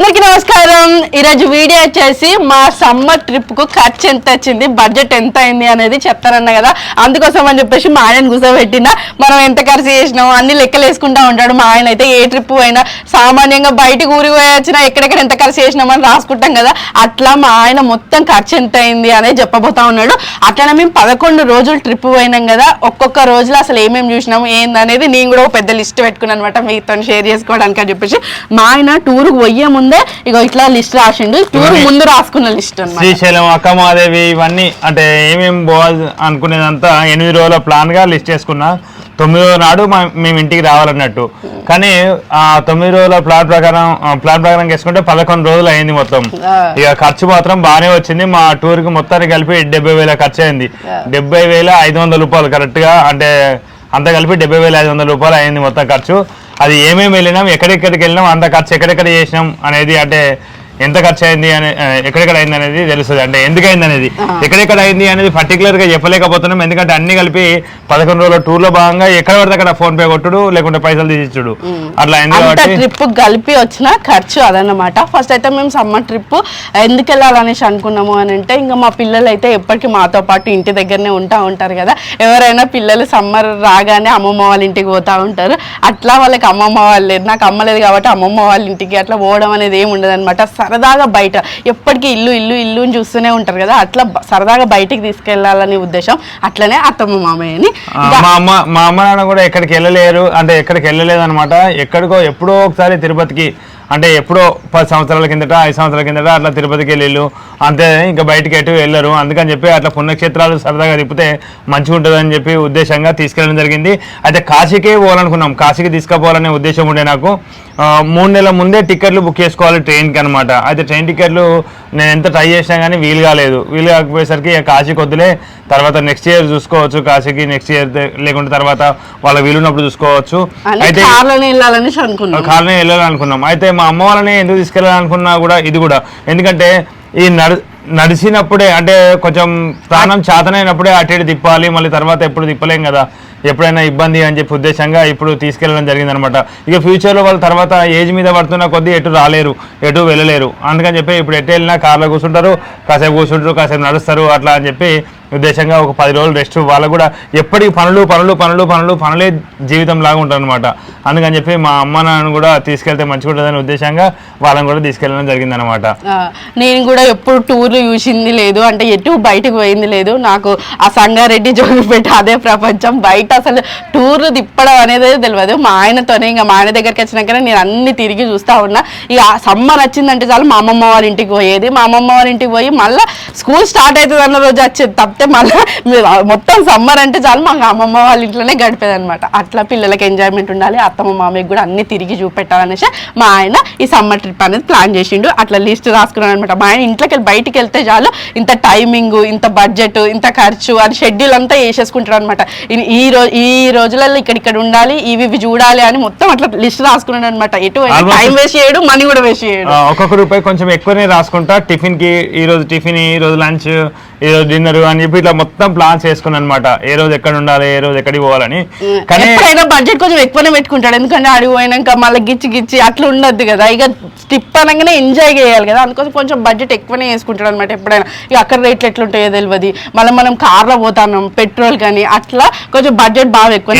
అందరికీ నమస్కారం. ఈరోజు వీడియో వచ్చేసి మా సమ్మర్ ట్రిప్కు ఖర్చు ఎంత వచ్చింది బడ్జెట్ ఎంత అయింది అనేది చెప్తానన్నా కదా. అందుకోసం అని చెప్పేసి మా ఆయన కూర్చోబెట్టిన. మనం ఎంత ఖర్చు చేసినాం అన్ని లెక్కలు వేసుకుంటా ఉంటాడు. మా ఆయన అయితే ఏ ట్రిప్ అయినా సామాన్యంగా బయటకు ఊరికి పోయి వచ్చినా ఎక్కడెక్కడ ఎంత ఖర్చు చేసినామని రాసుకుంటాం కదా. అట్లా మా ఆయన మొత్తం ఖర్చు ఎంత అయింది అనేది చెప్పబోతా ఉన్నాడు. అట్లనే మేము పదకొండు రోజులు ట్రిప్ పోయినాం కదా. ఒక్కొక్క రోజులో అసలు ఏమేమి చూసినాము ఏంది అనేది నేను కూడా ఒక పెద్ద లిస్ట్ పెట్టుకున్నాను అనమాట మీతో షేర్ చేసుకోవడానికి అని చెప్పేసి. మా ఆయన టూర్కి పోయే ముందు ఇగో ఇట్లా లిస్ట్ రాసిండు. టూర్ ముందు రాసుకున్న లిస్ట్ శ్రీశైలం అక్కమాదేవి ఇవన్నీ అంటే ఏమేమి పోవాలి అనుకునేదంతా ఎనిమిది రోజుల ప్లాన్గా లిస్ట్ చేసుకున్నా. తొమ్మిది రోజుల నాడు మేము ఇంటికి రావాలన్నట్టు. కానీ ఆ తొమ్మిది రోజుల ప్లాన్ ప్రకారం ప్లాన్ ప్రకారం చేసుకుంటే పదకొండు రోజులు అయింది మొత్తం. ఇక ఖర్చు మాత్రం బాగానే వచ్చింది. మా టూర్కి మొత్తానికి కలిపి డెబ్బై వేల ఖర్చు అయింది. డెబ్బై వేల ఐదు వందల రూపాయలు కరెక్ట్గా అంటే అంత కలిపి డెబ్బై వేల ఐదు వందల రూపాయలు అయింది మొత్తం ఖర్చు. అది ఏమేమి వెళ్ళినాం ఎక్కడెక్కడికి వెళ్ళినాం అంత ఖర్చు ఎక్కడెక్కడ చేసినాం అనేది అంటే ఎంత ఖర్చు అయింది అనే ఎక్కడెక్కడ అయింది అనేది తెలుస్తుంది. అంటే ఎందుకు అయింది అనేది ఎక్కడెక్కడ అయింది అనేది పర్టికులర్గా చెప్పలేకపోతున్నాం. ఎందుకంటే అన్ని కలిపి పదకొండు రోజుల టూర్లో భాగంగా ఎక్కడ పడితే అక్కడ ఫోన్ పే కొట్టుడు లేకుంటే పైసలు తీసిచ్చుడు. అట్లా అయింది కాబట్టి ట్రిప్ కలిపి వచ్చిన ఖర్చు అదన్నమాట. ఫస్ట్ అయితే మేము సమ్మర్ ట్రిప్ ఎందుకు వెళ్ళాలనేసి అనుకున్నాము అని అంటే ఇంకా మా పిల్లలు అయితే ఎప్పటికీ మాతో పాటు ఇంటి దగ్గరనే ఉంటా ఉంటారు కదా. ఎవరైనా పిల్లలు సమ్మర్ రాగానే అమ్మమ్మ వాళ్ళ ఇంటికి పోతా ఉంటారు. అట్లా వాళ్ళకి అమ్మమ్మ వాళ్ళు లేదు నాకు అమ్మ లేదు కాబట్టి అమ్మమ్మ వాళ్ళ ఇంటికి అట్లా పోవడం అనేది ఏమి ఉండదు అనమాట సరదాగా బయట ఎప్పటికీ ఇల్లు ఇల్లు ఇల్లు అని చూస్తూనే ఉంటారు కదా అట్లా సరదాగా బయటికి తీసుకెళ్ళాలనే ఉద్దేశం అట్లనే అత్తమ్మ మామయ్యని మా అమ్మ మా అమ్మ నాన్న కూడా ఎక్కడికి వెళ్ళలేరు అంటే ఎక్కడికి వెళ్ళలేదు అనమాట ఎక్కడికో ఎప్పుడో ఒకసారి తిరుపతికి అంటే ఎప్పుడో పది సంవత్సరాల కిందట ఐదు సంవత్సరాల కిందట అట్లా తిరుపతికి వెళ్ళిళ్ళు. అంతే ఇంకా బయటికి ఎటు వెళ్ళరు. అందుకని చెప్పి అట్లా పుణ్యక్షేత్రాలు సరదాగా తిప్పితే మంచిగా ఉంటుందని చెప్పి ఉద్దేశంగా తీసుకెళ్ళడం జరిగింది. అయితే కాశీకే పోవాలనుకున్నాం. కాశీకి తీసుకుపోవాలనే ఉద్దేశం ఉండే నాకు. మూడు నెలల ముందే టికెట్లు బుక్ చేసుకోవాలి ట్రైన్కి అనమాట అయితే ట్రైన్ టికెట్లు నేను ఎంత ట్రై చేసినా కానీ వీలు కాలేదు. వీలు కాకపోయేసరికి ఇక కాశీకి వద్దులే. తర్వాత నెక్స్ట్ ఇయర్ చూసుకోవచ్చు కాశీకి నెక్స్ట్ ఇయర్ లేకుంటే తర్వాత వాళ్ళ వీలున్నప్పుడు చూసుకోవచ్చు. అయితే కార్లోనే వెళ్ళాలనుకున్నాం. అయితే మా అమ్మ వాళ్ళని ఎందుకు తీసుకెళ్ళాలనుకున్నా కూడా ఇది కూడా. ఎందుకంటే ఈ నడు నడిచినప్పుడే అంటే కొంచెం ప్రాణం చేతనైనప్పుడే అటు ఇటు తిప్పాలి మళ్ళీ తర్వాత ఎప్పుడు తిప్పలేం కదా. ఎప్పుడైనా ఇబ్బంది అని చెప్పి ఉద్దేశంగా ఇప్పుడు తీసుకెళ్ళడం జరిగింది అనమాట ఇక ఫ్యూచర్లో వాళ్ళు తర్వాత ఏజ్ మీద పడుతున్న కొద్దీ ఎటు రాలేరు ఎటు వెళ్ళలేరు. అందుకని చెప్పి ఇప్పుడు ఎటు వెళ్ళినా కార్లో కూర్చుంటారు కాసేపు కూర్చుంటారు కాసేపు నడుస్తారు అట్లా అని చెప్పి ఉద్దేశంగా ఒక పది రోజులు రెస్ట్ వాళ్ళకు కూడా ఎప్పటికీ పనులు పనులు పనులు పనులు పనులే జీవితం లాగా ఉంటుంది అనమాట అందుకని చెప్పి మా అమ్మ నాన్న కూడా తీసుకెళ్తే మంచిగా ఉంటుందని ఉద్దేశంగా వాళ్ళని కూడా తీసుకెళ్ళడం జరిగింది అనమాట నేను కూడా ఎప్పుడు టూర్లు చూసింది లేదు. అంటే ఎటు బయటకు పోయింది లేదు. నాకు ఆ సంగారెడ్డి జోగిపేట అదే ప్రపంచం. బయట అసలు టూర్లు తిప్పడం అనేది తెలియదు. మా ఆయనతోనే ఇంకా మా ఆయన దగ్గరికి వచ్చినాకనే నేను అన్ని తిరిగి చూస్తా ఉన్నా. ఇక సమ్మర్ వచ్చిందంటే చాలు మా అమ్మమ్మ వాళ్ళ ఇంటికి పోయేది. మా అమ్మమ్మ వాళ్ళ ఇంటికి పోయి మళ్ళీ స్కూల్ స్టార్ట్ అవుతుంది అన్న రోజు వచ్చేది తప్పితే మళ్ళీ మొత్తం సమ్మర్ అంటే చాలు మా అమ్మమ్మ వాళ్ళ ఇంట్లోనే గడిపేది అనమాట అట్లా పిల్లలకి ఎంజాయ్మెంట్ ఉండాలి అత్తమ్మ మామయ్యకి కూడా అన్ని తిరిగి చూపెట్టాలనేసి మా ఆయన ఈ సమ్మర్ ట్రిప్ అనేది ప్లాన్ చేసిండు. అట్లా లిస్ట్ రాసుకున్నాడు అనమాట మా ఆయన ఇంట్లోకి వెళ్ళి బయటికి వెళ్తే చాలు ఇంత టైమింగ్ ఇంత బడ్జెట్ ఇంత ఖర్చు అని షెడ్యూల్ అంతా వేసేసుకుంటాడు అనమాట ఈ రోజు ఈ రోజులలో ఇక్కడ ఇక్కడ ఉండాలి ఇవి ఇవి చూడాలి అని మొత్తం అట్లా లిస్ట్ రాసుకున్నాడు అనమాట ఎటు టైం వేస్ట్ చేయడు మనీ కూడా వేస్ట్ చేయడు. ఒక్కొక్క రూపాయి కొంచెం ఎక్కువనే రాసుకుంటా. టిఫిన్కి ఈ రోజు టిఫిన్ ఈ రోజు లంచ్ ఈ రోజు డిన్నర్ అని చెప్పి ఇట్లా మొత్తం ప్లాన్స్ చేసుకున్నాను అనమాట ఏ రోజు ఎక్కడ ఉండాలి ఏ రోజు ఎక్కడికి పోవాలని. కానీ ఎప్పుడైనా బడ్జెట్ కొంచెం ఎక్కువనే పెట్టుకుంటాడు. ఎందుకంటే ఆడికి పోయినాక మళ్ళీ గిచ్చి గిచ్చి అట్లా ఉండద్దు కదా. ఇక ట్రిప్ అనగానే ఎంజాయ్ చేయాలి కదా. అందుకోసం కొంచెం బడ్జెట్ ఎక్కువనే వేసుకుంటాడు అనమాట ఎప్పుడైనా. ఇక అక్కడ రేట్లు ఎట్లుంటాయో తెలియదు. మళ్ళీ మనం కార్లో పోతాం పెట్రోల్ కానీ అట్లా కొంచెం బడ్జెట్ బాగా ఎక్కువ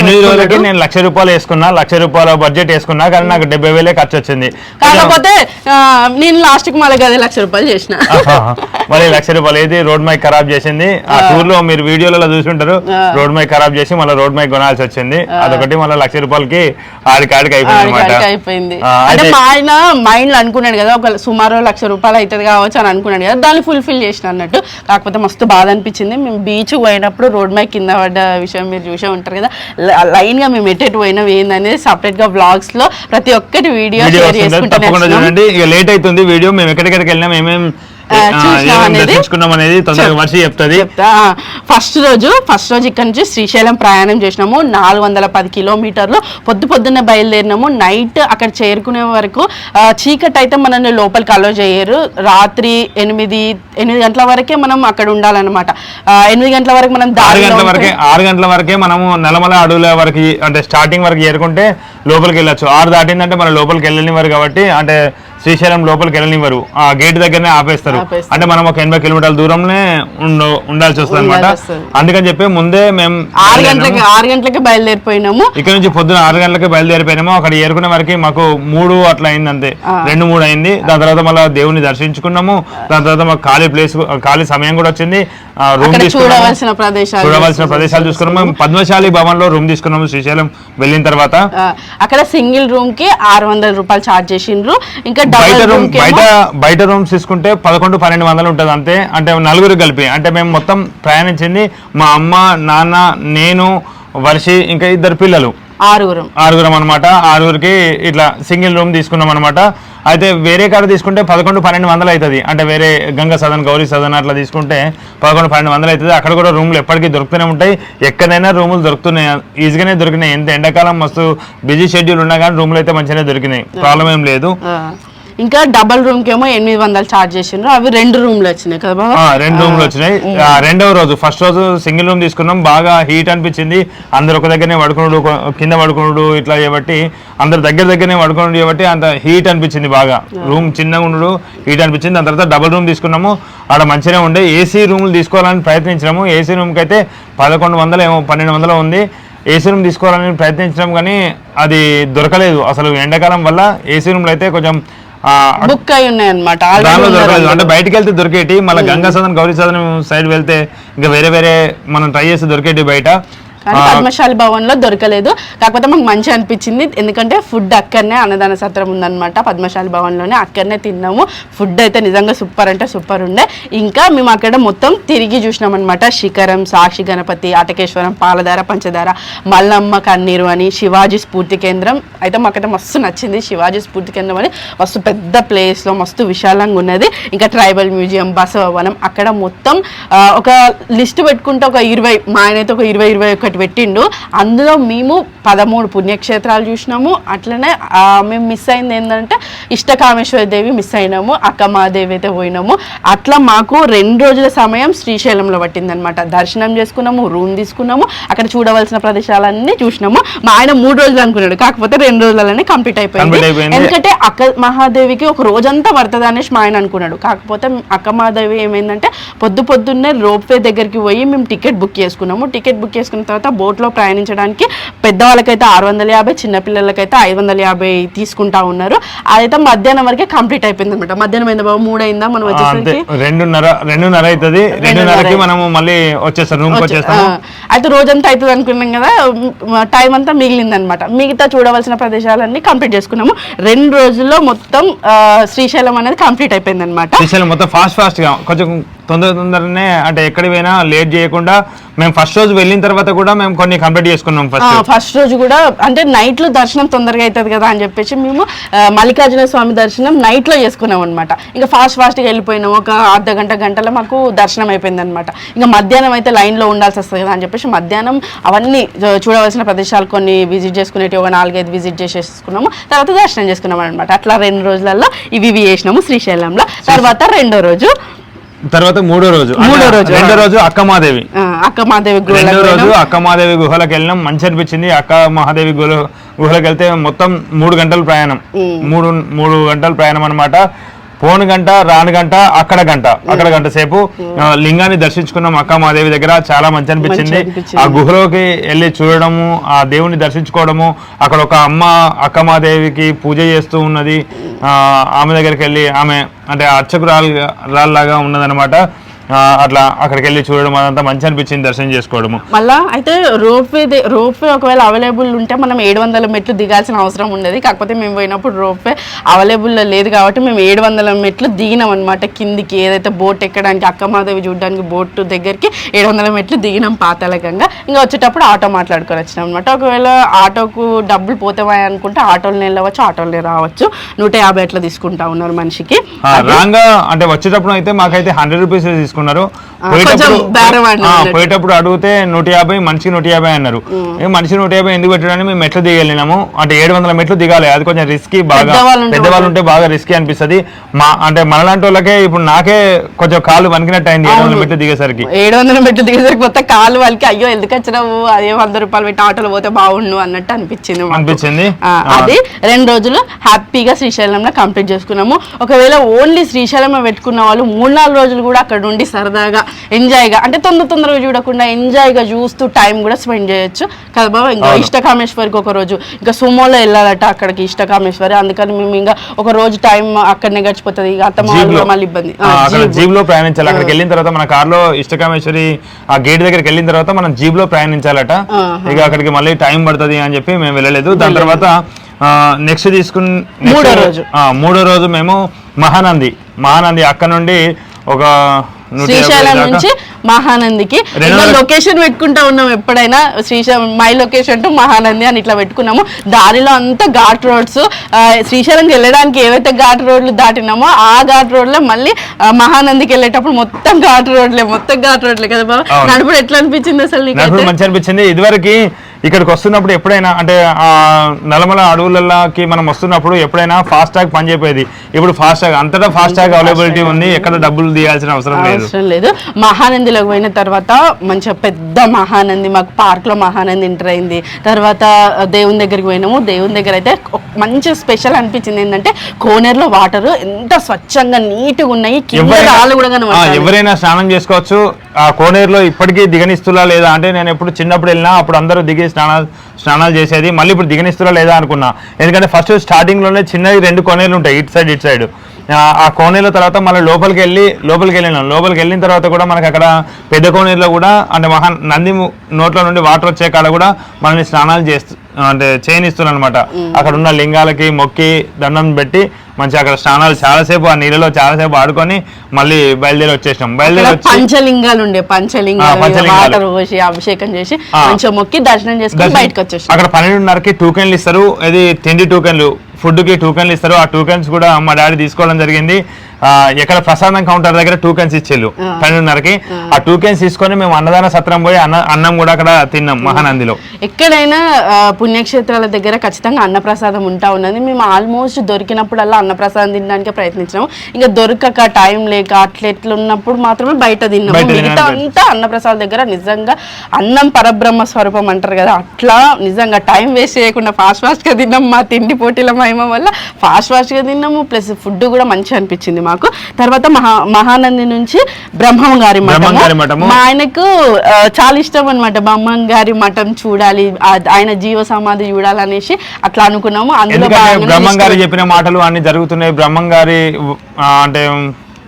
నేను లక్ష రూపాయలు వేసుకున్నా లక్ష రూపాయల బడ్జెట్ వేసుకున్నా కానీ నాకు డెబ్బై వేలే ఖర్చు వచ్చింది కాకపోతే నేను లాస్ట్కి మళ్ళీ అదే లక్ష రూపాయలు చేసిన. మరి లక్ష రూపాయలు ఏది? రోడ్ మైక్ ఖరాబ్ చేసింది. ఆ టూర్లో మీరు వీడియోలలో చూసుంటారు. రోడ్ మైక్ ఖరాబ్ చేసి మళ్ళీ రోడ్ మైక్ కొనాల్సి వచ్చింది. అదొకటి మళ్ళీ లక్ష రూపాయలకి ఆడికి ఆడికి అయిపోయింది. అయిపోయింది అంటే మా ఆయన మైండ్లో అనుకున్నాడు కదా ఒక సుమారు లక్ష రూపాయలు అవుతుంది కావచ్చు అని అనుకున్నాడు కదా దాన్ని ఫుల్ఫిల్ చేసిన అన్నట్టు. కాకపోతే మస్తు బాధ అనిపించింది. మేము బీచ్ పోయినప్పుడు రోడ్ మైక్ కింద పడ్డ విషయం మీరు చూసే ఉంటారు కదా లైన్గా మేము ఎటెటు పోయినాం ఏందనేది సపరేట్గా బ్లాగ్స్లో ప్రతి ఒక్కటి వీడియో షేర్ చేసుకుంటాం చూడండి. ఇక లేట్ అవుతుంది వీడియో మేము ఎక్కడికెక్కడికి వెళ్ళినాం ఏమేం ఆ, చూసినాం అనేది? అనేది? తొందరగా చెప్తుంది. చెప్తా. ఫస్ట్ రోజు ఫస్ట్ రోజు ఇక్కడ నుంచి శ్రీశైలం ప్రయాణం చేసినాము. నాలుగు వందల పది కిలోమీటర్లు పొద్దు పొద్దున్నే బయలుదేరినాము. నైట్ అక్కడ చేరుకునే వరకు చీకటి అయితే మనల్ని లోపలికి అలో చేయరు. రాత్రి ఎనిమిది ఎనిమిది గంటల వరకే మనం అక్కడ ఉండాలన్నమాట. ఎనిమిది గంటల వరకు మనం ఆరు గంటల వరకే ఆరు గంటల వరకే మనము నల్లమల అడవుల వరకు అంటే స్టార్టింగ్ వరకు చేరుకుంటే లోపలికి వెళ్ళొచ్చు. ఆరు దాటిందంటే మన లోపలికి వెళ్ళనివారు కాబట్టి అంటే శ్రీశైలం లోపలికి వెళ్ళనివ్వరు. ఆ గేట్ దగ్గరనే ఆపేస్తారు. అంటే మనం ఒక ఎనభై కిలోమీటర్ల ఉండ ఉండాల్సి వస్తుంది అనమాట. అందుకని చెప్పి ముందే మేము ఆరు గంటలకి ఆరు గంటలకి బయలుదేరిపోయినాము. ఇక్కడ నుంచి పొద్దున ఆరు గంటలకి బయలుదేరిపోయినాము. అక్కడ ఏరుకునే వరకు మాకు మూడు అట్లా అయింది అంతే. రెండు మూడు అయింది. దాని తర్వాత మళ్ళీ దేవుని దర్శించుకున్నాము. దాని తర్వాత మాకు ఖాళీ ప్లేస్ ఖాళీ సమయం కూడా వచ్చింది. రూమ్ చూడవలసిన ప్రదేశాలు చూడవలసిన ప్రదేశాలు చూసుకున్నాము. పద్మశాలి భవన్లో రూమ్ తీసుకున్నాము శ్రీశైలం వెళ్ళిన తర్వాత. అక్కడ సింగిల్ రూమ్కి ఆరు వందల రూపాయలు ఛార్జ్ చేసిండ్రు. ఇంకా బయట రూమ్ బయట బయట రూమ్స్ తీసుకుంటే పదకొండు పన్నెండు వందలు ఉంటుంది అంతే. అంటే నలుగురు కలిపి. అంటే మేము మొత్తం ప్రయాణించింది మా అమ్మ నాన్న నేను వర్షి ఇంకా ఇద్దరు పిల్లలు. ఆరుగురం. ఆరుగురం అనమాట ఆరుగురికి ఇట్లా సింగిల్ రూమ్ తీసుకున్నాం అనమాట అయితే వేరే కాడ తీసుకుంటే పదకొండు పన్నెండు వందలు అవుతుంది అంటే వేరే గంగా సదన్ గౌరీ సదన్ అట్లా తీసుకుంటే పదకొండు పన్నెండు వందలు అవుతుంది అక్కడ కూడా రూమ్లు ఎప్పటికీ దొరుకుతూనే ఉంటాయి. ఎక్కడైనా రూములు దొరుకుతున్నాయి. ఈజీగానే దొరికినాయి. ఎంత ఎండాకాలం మస్తు బిజీ షెడ్యూల్ ఉన్నా కానీ రూమ్లు అయితే మంచిగానే దొరికినాయి. ప్రాబ్లం ఏం లేదు. ఇంకా డబల్ రూమ్కి ఏమో ఎనిమిది వందలు ఛార్జ్ చేసిండ్రు. అవి రెండు రూమ్లు వచ్చినాయి కదా బాబా? రెండు రూమ్లు వచ్చినాయి. రెండవ రోజు ఫస్ట్ రోజు సింగిల్ రూమ్ తీసుకున్నాం. బాగా హీట్ అనిపించింది. అందరు ఒక దగ్గరనే పడుకున్నాడు ఒక- కింద పడుకున్నాడు ఇట్లా చేయబట్టి అందరు దగ్గర దగ్గరనే పడుకున్నాడు చేయబట్టి అంత హీట్ అనిపించింది బాగా. రూమ్ చిన్నగా ఉండడు హీట్ అనిపించింది. దాని తర్వాత డబుల్ రూమ్ తీసుకున్నాము. ఆడ మంచిగానే ఉండే. ఏసీ రూములు తీసుకోవాలని ప్రయత్నించినాము. ఏసీ రూమ్కి అయితే పదకొండు వందలు ఏమో పన్నెండు వందలు ఉంది. ఏసీ రూమ్ తీసుకోవాలని ప్రయత్నించినాం కానీ అది దొరకలేదు. అసలు ఎండాకాలం వల్ల ఏసీ రూమ్లు అయితే కొంచెం బుక్ అయి ఉన్నాయి అనమాట అంటే బయటికి వెళ్తే దొరికేటి మళ్ళీ గంగా సదన్ గౌరీ సదన్ సైడ్ వెళ్తే ఇంకా వేరే వేరే మనం ట్రై చేసి దొరికేటి బయట. కానీ పద్మశాలి భవన్లో దొరకలేదు. కాకపోతే మాకు మంచి అనిపించింది. ఎందుకంటే ఫుడ్ అక్కడనే అన్నదాన సత్రం ఉందన్నమాట పద్మశాలి భవన్లోనే అక్కడనే తిన్నాము. ఫుడ్ అయితే నిజంగా సూపర్ అంటే సూపర్ ఉండే. ఇంకా మేము అక్కడ మొత్తం తిరిగి చూసినాం అనమాట శిఖరం సాక్షి గణపతి అటకేశ్వరం పాలధార పంచదార మల్లమ్మ కన్నీరు అని శివాజీ స్ఫూర్తి కేంద్రం. అయితే మాకైతే మస్తు నచ్చింది శివాజీ స్ఫూర్తి కేంద్రం అని. మస్తు పెద్ద ప్లేస్లో మస్తు విశాలంగా ఉన్నది. ఇంకా ట్రైబల్ మ్యూజియం బసవవనం. అక్కడ మొత్తం ఒక లిస్ట్ పెట్టుకుంటే ఒక ఇరవై మా ఆయన అయితే ఒక ఇరవై ఇరవై ఒకటి పెట్టిండు. అందులో మేము పదమూడు పుణ్యక్షేత్రాలు చూసినాము. అట్లనే మేము మిస్ అయింది ఏంటంటే ఇష్టకామేశ్వర దేవి మిస్ అయినాము. అక్కమాదేవి అయితే పోయినాము. అట్లా మాకు రెండు రోజుల సమయం శ్రీశైలంలో పట్టిందనమాట దర్శనం చేసుకున్నాము రూమ్ తీసుకున్నాము. అక్కడ చూడవలసిన ప్రదేశాలన్నీ చూసినాము. మా ఆయన మూడు రోజులు అనుకున్నాడు. కాకపోతే రెండు రోజులనే కంప్లీట్ అయిపోయింది. ఎందుకంటే అక్క మహాదేవికి ఒక రోజంతా పడుతుంది అనేసి మా ఆయన అనుకున్నాడు. కాకపోతే అక్క మహాదేవి ఏమైందంటే పొద్దు పొద్దున్నే రోప్వే దగ్గరికి పోయి మేము టికెట్ బుక్ చేసుకున్నాము. టికెట్ బుక్ చేసుకున్న తర్వాత బోట్లో ప్రయాణించడానికి పెద్దవాళ్ళకైతే ఆరు వందల యాభై చిన్నపిల్లలకైతే ఐదు వందల యాభై తీసుకుంటా ఉన్నారు. అదైతే మధ్యాహ్నం వరకే కంప్లీట్ అయిపోయింది అనమాట మధ్యాహ్నం అయిందా బాబు? మూడు అయిందా? మనం వచ్చేసరికి? రెండున్నర రెండున్నర అవుతుంది రెండున్నరకి మనము మళ్ళీ వచ్చేస్తాం రూమ్కి వచ్చేస్తాము. ఆ, అయితే రోజంతా అవుతుంది అనుకున్నాం కదా టైం అంతా మిగిలింది అనమాట మిగతా చూడవలసిన ప్రదేశాలన్నీ కంప్లీట్ చేసుకున్నాము. రెండు రోజుల్లో మొత్తం శ్రీశైలం అనేది కంప్లీట్ అయిపోయింది అనమాట శ్రీశైలం మొత్తం ఫాస్ట్ ఫాస్ట్గా కొంచెం తొందర తొందరనే అంటే ఎక్కడికి పోయినా లేట్ చేయకుండా మేము ఫస్ట్ రోజు వెళ్ళిన తర్వాత కూడా మేము కొన్ని కంప్లీట్ చేసుకున్నాం ఫస్ట్ ఫస్ట్ రోజు కూడా అంటే నైట్లో దర్శనం తొందరగా అవుతుంది కదా అని చెప్పేసి మేము మల్లికార్జున స్వామి దర్శనం నైట్లో చేసుకున్నాం అనమాట ఇంకా ఫాస్ట్ ఫాస్ట్గా వెళ్ళిపోయినాం. ఒక అర్ధ గంట గంటలో మాకు దర్శనం అయిపోయింది అనమాట ఇంకా మధ్యాహ్నం అయితే లైన్లో ఉండాల్సి వస్తుంది కదా అని చెప్పేసి మధ్యాహ్నం అవన్నీ చూడవలసిన ప్రదేశాలు కొన్ని విజిట్ చేసుకునేవి ఒక నాలుగైదు విజిట్ చేసేసుకున్నాము. తర్వాత దర్శనం చేసుకున్నాం అనమాట అట్లా రెండు రోజులలో ఇవి ఇవి చేసినాము శ్రీశైలంలో. తర్వాత రెండో రోజు తర్వాత మూడో రోజు. మూడో రోజు, రెండో. రోజు అక్క మాదేవి ఆ, అక్క మాదేవి రెండో రోజు పోయినాం. అక్క మహాదేవి గుహలకు వెళ్ళినాం మంచి అనిపించింది అక్క మహాదేవి గుహ గుహలకు వెళ్తే మొత్తం మూడు గంటల ప్రయాణం. మూడు మూడు గంటల ప్రయాణం అన్నమాట. పోను గంట రాను గంట అక్కడ గంట. అక్కడ గంట సేపు లింగాన్ని దర్శించుకున్నాం. అక్క మహాదేవి దగ్గర చాలా మంచి అనిపించింది. ఆ గుహలోకి వెళ్ళి చూడడము ఆ దేవుని దర్శించుకోవడము అక్కడ ఒక అమ్మ అక్క మహాదేవికి పూజ చేస్తూ ఉన్నది. ఆ, ఆమె దగ్గరికి వెళ్ళి ఆమె అంటే అర్చకురాలు రాళ్ళలాగా ఉన్నదన్నమాట. ఆ, అట్లా అక్కడికి వెళ్ళి చూడడం అదంతా మంచి అనిపించింది దర్శనం చేసుకోవడము. మళ్ళా అయితే రోప్వే రోప్వే ఒకవేళ అవైలబుల్ ఉంటే మనం ఏడు వందల మెట్లు దిగాల్సిన అవసరం ఉండేది. కాకపోతే మేము పోయినప్పుడు రోప్వే అవైలబుల్లో లేదు కాబట్టి మేము ఏడు వందల మెట్లు దిగినాం అనమాట కిందికి ఏదైతే బోట్ ఎక్కడానికి అక్కమాదేవి చూడడానికి బోట్ దగ్గరికి ఏడు వందల మెట్లు దిగినాం పాతాళకంగా ఇంకా వచ్చేటప్పుడు ఆటో మాట్లాడుకొని వచ్చినాం అనమాట ఒకవేళ ఆటోకు డబ్బులు పోతామని అనుకుంటే ఆటోలు వెళ్ళవచ్చు ఆటోలు రావచ్చు. నూట యాభై అట్లా తీసుకుంటా ఉన్నారు మనిషికి. రాంగా అంటే వచ్చేటప్పుడు అయితే మాకైతే హండ్రెడ్ రూపీస్ తీసుకున్నారు. పోయేటప్పుడు అడిగితే నూట యాభై మనిషికి నూట యాభై అన్నారు. మనిషి నూట యాభై ఎందుకు పెట్టడానికి మేము మెట్లు దిగెళ్ళినాము అంటే ఏడు వందల మెట్లు దిగాలి. అది కొంచెం రిస్కీ బాగా పెద్దవాళ్ళు ఉంటే బాగా రిస్కీ అనిపిస్తది. మా అంటే మనలాంటి వాళ్ళకే ఇప్పుడు నాకే కొంచెం కాళ్ళు వణికినట్టు అయింది ఏడు వందల మెట్లు దిగేసరికి. ఏడు వందల మెట్లు దిగేసరికి కొత్త కాలు వాళ్ళకి అయ్యో ఎందుకు వచ్చినావు? అదే వంద రూపాయలు పెట్టి ఆటోలో పోతే బాగుండు అన్నట్టు అనిపించింది. అనిపించింది? అది రెండు రోజులు హ్యాపీగా శ్రీశైలంలో కంప్లీట్ చేసుకున్నాము. ఒకవేళ ఓన్లీ శ్రీశైలం పెట్టుకున్న వాళ్ళు మూడు నాలుగు రోజులు కూడా అక్కడ ఉండి సరదాగా ఎంజాయ్గా అంటే తొందర తొందరగా చూడకుండా ఎంజాయ్గా చూస్తూ టైం కూడా స్పెండ్ చేయొచ్చు. కదా బాబా? ఇంకా. ఇష్టకామేశ్వరికి ఒక రోజు ఇంకా సుమోలో వెళ్ళాలట అక్కడికి ఇష్టకామేశ్వరి. అందుకని మేము ఇంకా ఒక రోజు టైం అక్కడనే గడిచిపోతుంది. ఇక అత్తమ్మ మళ్ళీ ఇబ్బంది. జీప్లో ప్రయాణించాలి. అక్కడికి వెళ్ళిన తర్వాత మన కార్లో ఇష్టకామేశ్వరి ఆ గేట్ దగ్గరికి వెళ్ళిన తర్వాత మనం జీప్లో ప్రయాణించాలట ఇక అక్కడికి మళ్ళీ టైం పడుతుంది అని చెప్పి మేము వెళ్ళలేదు. దాని తర్వాత నెక్స్ట్ తీసుకున్న మూడో రోజు. మూడో రోజు మేము మహానంది. మహానంది అక్కడ నుండి ఒక శ్రీశైలం నుంచి మహానందికి. లొకేషన్ పెట్టుకుంటా ఉన్నాం ఎప్పుడైనా. Srisailam my location to Mahanandi అని ఇట్లా పెట్టుకున్నాము. దారిలో అంతా ఘాట్ రోడ్స్. శ్రీశైలంకి వెళ్ళడానికి ఏవైతే ఘాట్ రోడ్లు దాటినామో ఆ ఘాట్ రోడ్లో మళ్ళీ మహానందికి వెళ్ళేటప్పుడు మొత్తం ఘాట్ రోడ్లే మొత్తం ఘాట్ రోడ్లే కదా బాబా. నడుపుడు ఎట్లా అనిపించింది అసలు నాకు మంచి అనిపించింది. ఇదివరకు ఇక్కడికి వస్తున్నప్పుడు ఎప్పుడైనా అంటే ఆ నల్లమల అడవులకి మనం వస్తున్నప్పుడు ఎప్పుడైనా ఫాస్ట్ ట్యాగ్ పనిచేపేది ఇప్పుడు ఫాస్ట్ ట్యాగ్ అంతటా ఫాస్ట్ ట్యాగ్ అవైలబిలిటీ ఉంది ఎక్కడ డబ్బులు తీయాల్సిన అవసరం లేదు. అవసరం లేదు. మహానందిలోకి పోయిన తర్వాత మంచిగా పెద్ద మహానంది మాకు పార్క్లో మహానంది ఎంటర్ అయింది. తర్వాత దేవుని దగ్గరికి పోయినాము. దేవుని దగ్గర అయితే మంచి స్పెషల్ అనిపించింది ఏంటంటే కోనేరులో వాటర్ ఎంత స్వచ్ఛంగా నీట్గా ఉన్నాయి. ఎవరైనా స్నానం చేసుకోవచ్చు. ఆ కోనేరులో ఇప్పటికీ దిగనిస్తులా లేదా? అంటే నేను ఎప్పుడు చిన్నప్పుడు వెళ్ళినా అప్పుడు అందరూ దిగి స్నానాలు స్నానాలు చేసేది. మళ్ళీ ఇప్పుడు దిగనిస్తులా లేదా అనుకున్నా. ఎందుకంటే ఫస్ట్ స్టార్టింగ్లోనే చిన్నవి రెండు కోనేరులు ఉంటాయి ఇటు సైడ్ ఇటు సైడ్ ఆ కోనేరుల తర్వాత మళ్ళీ లోపలికి వెళ్ళి లోపలికి వెళ్ళినాం. లోపలికి వెళ్ళిన తర్వాత కూడా మనకి అక్కడ పెద్ద కోనేరులో కూడా అంటే మహా నంది నోట్లో నుండి వాటర్ వచ్చే కాడ కూడా మనల్ని స్నానాలు చేస్తూ అంటే చేయనిస్తున్నారు అనమాట అక్కడ ఉన్న లింగాలకి మొక్కి దండం పెట్టి మంచిగా అక్కడ స్నానాలు చాలాసేపు ఆ నీళ్ళలో చాలాసేపు ఆడుకొని మళ్ళీ బయలుదేరి వచ్చేసినాం. బయలుదేరి పంచలింగాలు ఉండే పంచలింగాలు. వాటర్ పోసి అభిషేకం చేసి. మంచిగా మొక్కి దర్శనం చేసుకుని బయటకు వచ్చేసి అక్కడ పన్నెండున్నరకి టోకెన్లు ఇస్తారు. ఇది తిండి టోకెన్లు ఫుడ్కి టోకెన్లు ఇస్తారు. ఆ టోకెన్స్ కూడా మా డాడీ తీసుకోవడం జరిగింది. ఎక్కడ ప్రసాదం కౌంటర్ దగ్గర టోకెన్స్ ఇచ్చేళ్ళు. పన్నెండున్నరకి. ఆ. టోకెన్స్ తీసుకొని మేము అన్నదాన సత్రం పోయి అన్న అన్నం కూడా అక్కడ తిన్నాం మహానందిలో. ఎక్కడైనా పుణ్యక్షేత్రాల దగ్గర ఖచ్చితంగా అన్నప్రసాదం ఉంటా ఉన్నది. మేము ఆల్మోస్ట్ దొరికినప్పుడల్లా అన్నప్రసాదం తినడానికి ప్రయత్నించినాము ఇంకా దొరకక టైం లేక అట్లా ఎట్లా ఉన్నప్పుడు మాత్రమే బయట తిన్నాము. బయట మిగతా అంతా అన్నప్రసాదం దగ్గర నిజంగా అన్నం పరబ్రహ్మ స్వరూపం అంటారు కదా అట్లా నిజంగా టైం వేస్ట్ చేయకుండా ఫాస్ట్ ఫాస్ట్గా తిన్నాం మా తిండి పోటీల మహిమ వల్ల. ఫాస్ట్ ఫాస్ట్గా తిన్నాము ప్లస్ ఫుడ్ కూడా మంచిగా అనిపించింది మాకు. తర్వాత మహా మహానంది నుంచి బ్రహ్మం గారి మఠము. మా ఆయనకు చాలా ఇష్టం అనమాట బ్రహ్మం గారి మఠం చూడాలి ఆయన జీవ సమాధి చూడాలనేసి అట్లా అనుకున్నాము. అందులో బ్రహ్మం గారు చెప్పిన మాటలు అన్ని జరుగుతున్నాయి. బ్రహ్మం గారి అంటే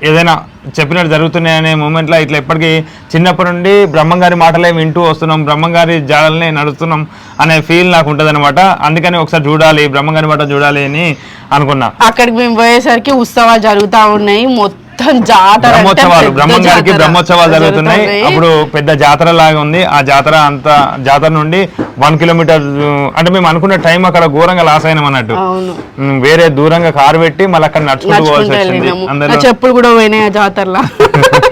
ఏదైనా చెప్పినట్టు జరుగుతున్నాయి అనే ఇట్లా ఎప్పటికీ చిన్నప్పటి నుండి బ్రహ్మంగారి మాటలే వింటూ వస్తున్నాం బ్రహ్మంగారి జాడల్ని నడుస్తున్నాం అనే ఫీల్ నాకు ఉంటుంది అందుకని ఒకసారి చూడాలి బ్రహ్మంగారి మాట చూడాలి అని అనుకున్నా. అక్కడికి మేము పోయేసరికి ఉత్సవాలు జరుగుతూ ఉన్నాయి. మొత్తం జాతర అంటే బ్రహ్మోత్సవాలు. బ్రహ్మం గారికి జాతర. బ్రహ్మోత్సవాలు జరుగుతున్నాయి. అప్పుడు పెద్ద జాతర లాగా ఉంది. ఆ జాతర అంత జాతర నుండి వన్ కిలోమీటర్ అంటే మేము అనుకున్న టైం అక్కడ ఘోరంగా లాస్ అయినాం అన్నట్టు. వేరే దూరంగా కారు పెట్టి మళ్ళీ అక్కడ నడుచుకుంటూ పోవాల్సి వచ్చింది. చెప్పులు కూడా పోయినాయి ఆ జాతరలో.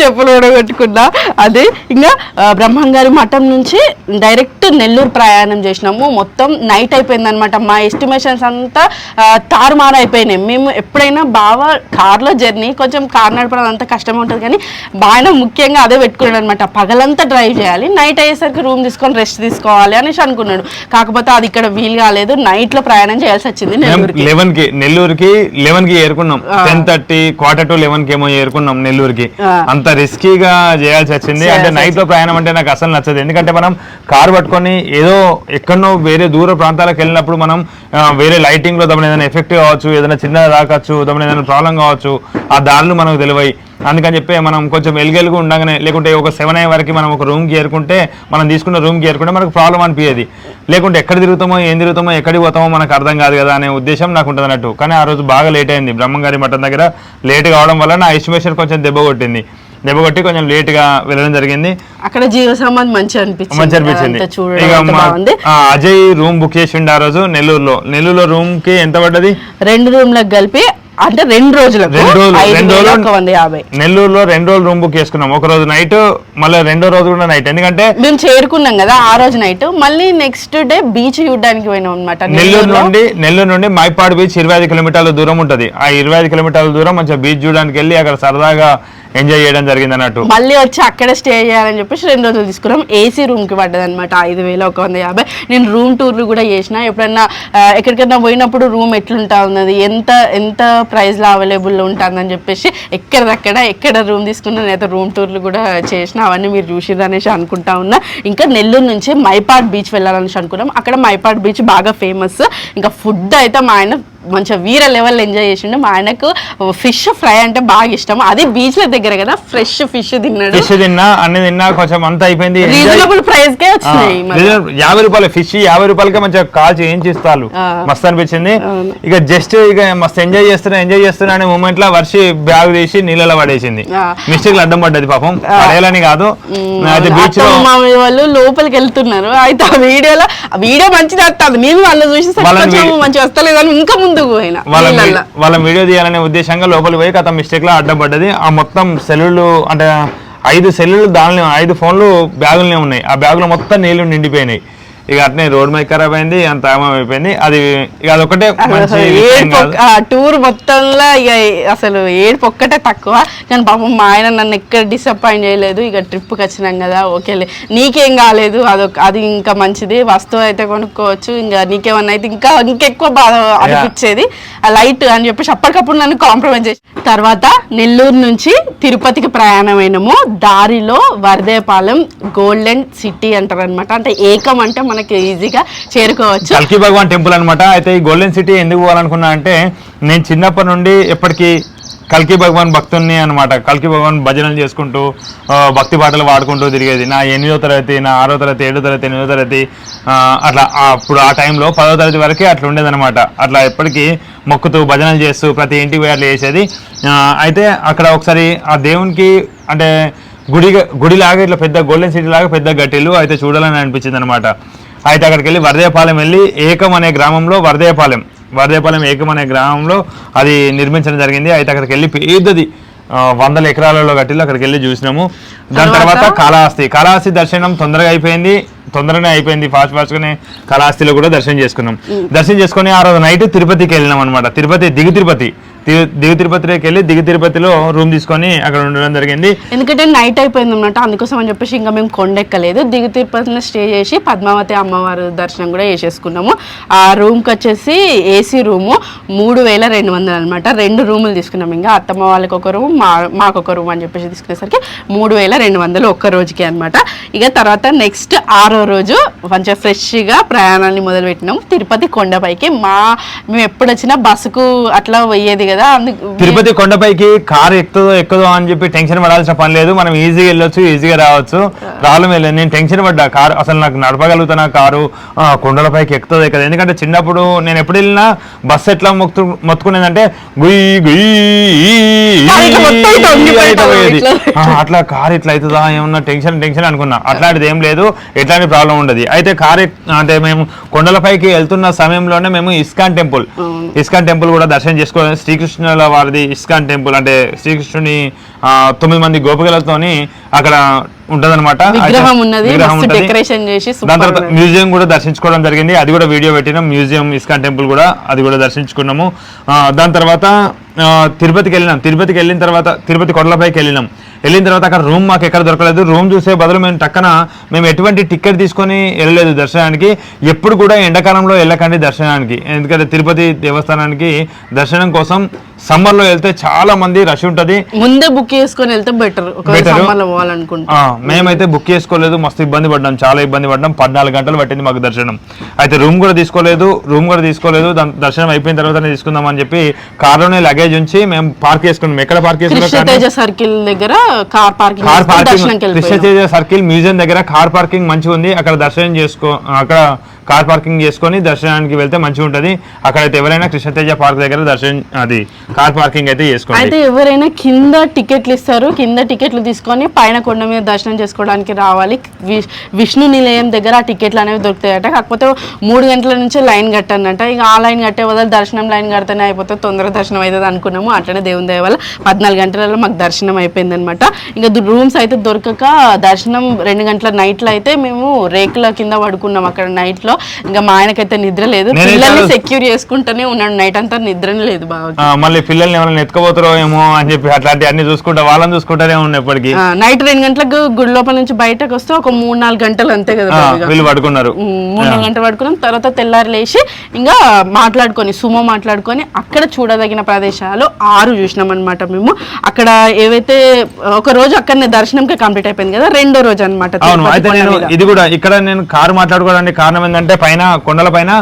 చెప్పులు కూడా కొట్టుకున్నా అదే ఇంకా బ్రహ్మంగారి మఠం నుంచి డైరెక్ట్ నెల్లూరు ప్రయాణం చేసినాము. మొత్తం నైట్ అయిపోయింది అనమాట మా ఎస్టిమేషన్స్ అంతా తారుమారు అయిపోయినాయి. మేము ఎప్పుడైనా బాగా కార్లో జర్నీ కొంచెం కార్ నడపడం అంత కష్టమే ఉంటుంది కానీ బాగా ముఖ్యంగా అదే పెట్టుకున్నాడు అనమాట పగలంతా డ్రైవ్ చేయాలి. నైట్ అయ్యేసరికి రూమ్ తీసుకొని రెస్ట్ తీసుకోవాలి అనేసి అనుకున్నాడు. కాకపోతే అది ఇక్కడ వీలు కాలేదు. నైట్లో ప్రయాణం చేయాల్సి వచ్చింది నెల్లూరుకి. లెవెన్కి నెల్లూరుకి లెవెన్కి ఏరుకున్నాం టెన్ థర్టీ క్వార్టర్ టు లెవెన్కి ఏమో ఏరుకున్నాం నెల్లూరుకి. అంత రిస్కీగా చేయాల్సి వచ్చింది. అంటే నైట్లో ప్రయాణం అంటే నాకు అసలు నచ్చదు. ఎందుకంటే మనం కారు పట్టుకొని ఏదో ఎక్కడనో వేరే దూర ప్రాంతాలకు వెళ్ళినప్పుడు మనం వేరే లైటింగ్లో దమన ఏదైనా ఎఫెక్ట్ కావచ్చు ఏదైనా చిన్నది రాకచ్చు దమన ఏదైనా ప్రాబ్లం కావచ్చు ఆ దారులు మనకు తెలివై అందుకని చెప్పి మనం కొంచెం ఎలుగెలుగు ఉండగానే లేకుంటే ఒక సెవెన్ అయ్యే వరకు మనం ఒక రూమ్కి ఏరుకుంటే మనం తీసుకున్న రూమ్కి ఏరుకుంటే మనకు ప్రాబ్లం అనిపించేది లేకుంటే ఎక్కడ తిరుగుతామో ఏం తిరుగుతామో ఎక్కడికి పోతామో మనకు అర్థం కాదు కదా అనే ఉద్దేశం నాకు ఉంటుంది అన్నట్టు. కానీ ఆ రోజు బాగా లేట్ అయింది. బ్రహ్మంగారి మఠం దగ్గర లేట్ కావడం వల్ల నా ఎస్టిమేషన్ కొంచెం దెబ్బ కొట్టింది. దెబ్బ కొట్టి కొంచెం లేట్గా వెళ్ళడం జరిగింది. అక్కడ జీవ సమాధి మంచిగా అనిపించింది. మంచి అనిపించింది. ఇక అజయ్ రూమ్ బుక్ చేసిండు ఆ రోజు నెల్లూరులో. నెల్లూరులో రూమ్కి ఎంత పడ్డది? రెండు రూమ్లకు కలిపి అంటే రెండు రోజులు రెండు రోజులు నెల్లూరులో రెండు రోజులు రూమ్ బుక్ చేసుకున్నాం. ఒక రోజు నైట్ మళ్ళీ రెండో రోజు కూడా నైట్. ఎందుకంటే మేము చేరుకున్నాం కదా ఆ రోజు నైట్. మళ్ళీ నెక్స్ట్ డే బీచ్ చూడడానికి పోయినాం అనమాట నెల్లూరు నుండి నెల్లూరు నుండి మైపాడు బీచ్ ఇరవై ఐదు కిలోమీటర్ల దూరం ఉంటుంది. ఆ ఇరవై ఐదు కిలోమీటర్ల దూరం మంచిగా బీచ్ చూడడానికి వెళ్ళి అక్కడ సరదాగా ఎంజాయ్ చేయడం జరిగింది అన్నట్టు. మళ్ళీ వచ్చి అక్కడ స్టే చేయాలని చెప్పేసి రెండు రోజులు తీసుకున్నాం. ఏసీ రూమ్కి పడ్డది అనమాట ఐదు వేల ఒక వంద యాభై. నేను రూమ్ టూర్లు కూడా చేసిన. ఎప్పుడన్నా ఎక్కడికైనా పోయినప్పుడు రూమ్ ఎట్లుంటా ఉన్నది? ఎంత ఎంత ప్రైస్లో అవైలబుల్ ఉంటుందని చెప్పేసి ఎక్కడదక్కడ ఎక్కడ రూమ్ తీసుకున్నా నేనైతే రూమ్ టూర్లు కూడా చేసిన. అవన్నీ మీరు చూసిర్రు అనేసి అనుకుంటా ఉన్నా. ఇంకా నెల్లూరు నుంచి మైపాడ్ బీచ్ వెళ్ళాలనేసి అనుకున్నాం. అక్కడ మైపాడ్ బీచ్ బాగా ఫేమస్ ఇంకా ఫుడ్ అయితే మా ఆయన మంచిగా వీర లెవెల్ ఎంజాయ్ చేసిండు. మా ఆయనకు ఫిష్ ఫ్రై అంటే బాగా ఇష్టం. అది బీచ్ల దగ్గర కదా ఫ్రెష్ ఫిష్ తిన్నాడు. ఫిష్ తిన్నా అన్ని తిన్నా కొంచెం అంతా అయిపోయింది రీజనబుల్ ప్రైస్ కే వచ్చినాయి యాభై రూపాయలు ఫిష్ యాభై రూపాయలకే మంచిగా కాల్చి ఏం చేస్తారు. మస్తు అనిపించింది. ఇక జస్ట్ ఇక మస్తు ఎంజాయ్ చేస్తున్నా ఎంజాయ్ చేస్తున్నా అనే మూమెంట్లో వర్షి బ్యాగ్ తీసి నీళ్ళలో పడేసింది. మిస్టేక్ అడ్డం పడ్డది పాపం. పడేయాలని కాదు. అయితే బీచ్లో వాళ్ళు లోపలికి వెళ్తున్నారు. అయితే ఆ వీడియోలో ఆ వీడియో మంచిది వస్తుంది మేము వాళ్ళు చూసి వాళ్ళని కొంచెం వీడి- మంచి వస్తలేదు అని ఇంకా ముందుకు పోయినా? వాళ్ళ వీడియో తీయాలనే ఉద్దేశంగా లోపలికి పోయి కథ మిస్టేక్లో అడ్డం పడ్డది ఆ మొత్తం సెల్లులు అంటే ఐదు సెల్లులు దానిలో ఐదు ఫోన్లు బ్యాగులనే ఉన్నాయి. ఆ బ్యాగులో మొత్తం నీళ్ళు నిండిపోయినాయి. ఇక అట్నే రోడ్ మైక్ ఖరాబ్ అయింది అంత అయిపోయింది. అది ఇక అదొకటే. ఒక్క- ఆ టూర్ మొత్తంలో ఇక అసలు ఏడుపు ఒక్కటే తక్కువ. కానీ పాపం మా ఆయన నన్ను ఎక్కడ డిసప్పాయింట్ చేయలేదు. ఇక ట్రిప్కి వచ్చినాం కదా ఓకేలే నీకేం కాలేదు అదొక అది ఇంకా మంచిది. వస్తువు అయితే కొనుక్కోవచ్చు. ఇంకా నీకేమన్నా అయితే ఇంకా ఇంకెక్కువ బాధ అనిపించేది. ఆ లైట్ అని చెప్పేసి అప్పటికప్పుడు నన్ను కాంప్రమైజ్ చేసి తర్వాత నెల్లూరు నుంచి తిరుపతికి ప్రయాణమైనము. దారిలో వరదేపాలెం గోల్డెన్ సిటీ అంటారు అనమాట అంటే ఏకం అంటే మనకి ఈజీగా చేరుకోవచ్చు. కల్కి భగవాన్ టెంపుల్ అన్నమాట. అయితే ఈ గోల్డెన్ సిటీ ఎందుకు పోవాలనుకున్నా అంటే నేను చిన్నప్పటి నుండి ఎప్పటికీ కల్కి భగవాన్ భక్తుని అనమాట కల్కి భగవాన్ భజనలు చేసుకుంటూ భక్తి పాటలు పాడుకుంటూ తిరిగేది. నా ఎనిమిదో తరగతి నా ఆరో తరగతి ఏడో తరగతి ఎనిమిదో తరగతి అట్లా అప్పుడు ఆ టైంలో పదో తరగతి వరకే అట్లా ఉండేదన్నమాట. అట్లా ఎప్పటికీ మొక్కుతూ భజనలు చేస్తూ ప్రతి ఇంటికి పోయి అట్లా చేసేది. అయితే అక్కడ ఒకసారి ఆ దేవునికి అంటే గుడి గుడిలాగా ఇట్లా పెద్ద గోల్డెన్ సిటీ లాగా పెద్ద గట్టిలు అయితే చూడాలని అనిపించింది అనమాట అయితే అక్కడికి వెళ్ళి వరదేపాలెం వెళ్ళి ఏకం అనే గ్రామంలో వరదేపాలెం వరదేపాలెం ఏకం అనే గ్రామంలో అది నిర్మించడం జరిగింది. అయితే అక్కడికి వెళ్ళి పెద్దది వందల ఎకరాలలో కట్టిల్లు అక్కడికి వెళ్ళి చూసినాము. దాని తర్వాత? కాళహస్తి. కాళహస్తి దర్శనం తొందరగా అయిపోయింది. తొందరగానే అయిపోయింది. ఫాస్ట్ ఫాస్ట్ గానే కాళహస్తిలో కూడా దర్శనం చేసుకున్నాం. దర్శనం చేసుకుని ఆ రోజు నైట్ తిరుపతికి వెళ్ళినాం అనమాట తిరుపతి దిగు తిరుపతి. దిగు తిరుపతిలోకి వెళ్ళి దిగు తిరుపతిలో రూమ్ తీసుకొని అక్కడ ఉండడం జరిగింది. ఎందుకంటే నైట్ అయిపోయింది అనమాట అందుకోసం అని చెప్పేసి ఇంకా మేము కొండెక్కలేదు. దిగు తిరుపతిలో స్టే చేసి పద్మావతి అమ్మవారి దర్శనం కూడా చేసేసుకున్నాము. ఆ రూమ్కి వచ్చేసి ఏసీ రూము మూడు వేల రెండు వందలు అనమాట రెండు రూములు తీసుకున్నాం ఇంకా. అత్తమ్మ వాళ్ళకి ఒక రూమ్ మా మాకు ఒక రూమ్ అని చెప్పేసి తీసుకునేసరికి మూడు వేల రెండు వందలు ఒక్క రోజుకి అనమాట ఇక తర్వాత నెక్స్ట్ ఆరో రోజు మంచిగా ఫ్రెష్గా ప్రయాణాన్ని మొదలుపెట్టినాము. తిరుపతి కొండపైకి మా మేము ఎప్పుడు వచ్చినా బస్సుకు అట్లా పోయేది కదా అందుకు తిరుపతి కొండపైకి కారు ఎక్కుదో ఎక్కుదో అని చెప్పి టెన్షన్ పడాల్సిన పని లేదు. మనం ఈజీగా వెళ్ళొచ్చు ఈజీగా రావచ్చు. ప్రాబ్లం లేదు. నేను టెన్షన్ పడ్డా. కారు అసలు నాకు నడపగలుగుతానా కారు. కొండలపైకి ఎక్కుతుంది ఎక్కదు ఎందుకంటే చిన్నప్పుడు నేను ఎప్పుడు వెళ్ళినా బస్సు ఎట్లా మొక్తు మొత్తుకునేదంటే గుయ్యి గుయ్యి కారు ఇట్లా మొత్తం ఇట్లా వంగిపోయి ఇట్లా పోయేది. ఇట్లా. ఆ, అట్లా కార్ ఇట్లా అవుతుందా? ఏమన్నా టెన్షన్ టెన్షన్ అనుకున్నా. అట్లాంటిది ఏం లేదు. ఎట్లాంటి ప్రాబ్లం ఉండదు. అయితే కార్ అంటే మేము కొండలపైకి వెళ్తున్న సమయంలోనే మేము ఇస్కాన్ టెంపుల్. ఇస్కాన్ టెంపుల్ కూడా దర్శనం చేసుకోవాలి. శ్రీకృష్ణుల వారిది ఇస్కాన్ టెంపుల్ అంటే శ్రీకృష్ణుని తొమ్మిది మంది గోపికలతోని అక్కడ ఉంటదన్నమాట. విగ్రహం ఉన్నది. డెకరేషన్ చేసి దాని తర్వాత మ్యూజియం కూడా దర్శించుకోవడం జరిగింది. అది కూడా వీడియో పెట్టినాం. మ్యూజియం ఇస్కాన్ టెంపుల్ కూడా అది కూడా దర్శించుకున్నాము. దాని తర్వాత తిరుపతికి వెళ్ళినాం. తిరుపతికి వెళ్ళిన తర్వాత తిరుపతి కొండలపైకి వెళ్ళినాం. వెళ్ళిన తర్వాత అక్కడ రూమ్ మాకు ఎక్కడ దొరకలేదు. రూమ్ చూసే బదులు మేము టక్కన మేము ఎటువంటి టికెట్ తీసుకొని వెళ్ళలేదు దర్శనానికి. ఎప్పుడు కూడా ఎండాకాలంలో వెళ్ళకండి దర్శనానికి. ఎందుకంటే తిరుపతి దేవస్థానానికి దర్శనం కోసం సమ్మర్లో వెళ్తే చాలా మంది రష్ ఉంటుంది. ముందే బుక్ చేసుకొని వెళ్తే బెటర్ మేమైతే బుక్ చేసుకోలేదు. మస్తు ఇబ్బంది పడ్డాం. చాలా ఇబ్బంది పడ్డాం. పద్నాలుగు గంటలు పట్టింది మాకు దర్శనం. అయితే రూమ్ కూడా తీసుకోలేదు. రూమ్ కూడా తీసుకోలేదు. దాని దర్శనం అయిపోయిన తర్వాతనే తీసుకుందాం అని చెప్పి కార్లోనే లగేజ్ ఉంచి మేము పార్క్ చేసుకున్నాం. ఎక్కడ పార్క్ చేసుకున్నాం? సర్కిల్ దగ్గర car parking car parking Krishnateja circle museum దగ్గర కార్ పార్కింగ్ మంచిగా ఉంది అక్కడ దర్శనం చేసుకో అక్కడ కార్ పార్కింగ్ చేసుకొని దర్శనానికి వెళ్తే మంచిగా ఉంటది. అక్కడైతే ఎవరైనా కృష్ణతేజ పార్క్ దగ్గర దర్శనం అది కార్ పార్కింగ్ అయితే చేసుకోండి. అయితే ఎవరైనా కింద టికెట్లు ఇస్తారు కింద టికెట్లు తీసుకొని పైన కొండ మీద దర్శనం చేసుకోవడానికి రావాలి. విష్ణు నిలయం దగ్గర ఆ టికెట్లు అనేవి దొరుకుతాయట. కాకపోతే మూడు గంటల నుంచి లైన్ కట్టనంట. ఇక ఆ లైన్ కట్టే వదలు దర్శనం లైన్ కడితేనే అయిపోతే తొందరగా దర్శనం అవుతుంది అనుకున్నాము. అట్లనే దేవుని దయ వల్ల పద్నాలుగు గంటలలో మాకు దర్శనం అయిపోయింది అనమాట ఇంకా రూమ్స్ అయితే దొరకక దర్శనం రెండు గంటల నైట్లో అయితే మేము రేకుల కింద పడుకున్నాం అక్కడ నైట్లో ఇంకా మా ఆయనకైతే నిద్ర లేదు. పిల్లల్ని సెక్యూర్ చేసుకుంటూనే ఉన్నాడు. నైట్ అంతా నిద్రనే లేదు బాగా మళ్ళీ పిల్లల్ని ఏమైనా ఎత్తుకోబోతారో ఏమో అని చెప్పి అట్లాంటి అన్ని చూసుకుంటా వాళ్ళని చూసుకుంటానే ఉన్నాయి ఎప్పటికీ ఆ, నైట్ రెండు గంటలకు గుడి లోపల నుంచి బయటకు వస్తే ఒక మూడు నాలుగు గంటలు అంతే కదా. వీళ్ళు పడుకున్నారు. మూడు నాలుగు గంటలు పడుకున్నాం. తర్వాత తెల్లారి లేచి ఇంకా మాట్లాడుకొని సుమో మాట్లాడుకొని అక్కడ చూడదగిన ప్రదేశాలు ఆరు చూసినాం అనమాట మేము. అక్కడ ఏవైతే ఒక రోజు అక్కడనే దర్శనంకే కంప్లీట్ అయిపోయింది కదా రెండో రోజు అనమాట ఇది కూడా ఇక్కడ నేను కారు మాట్లాడుకోవడానికి కారణం ఏంటంటే పైన కొండల పైన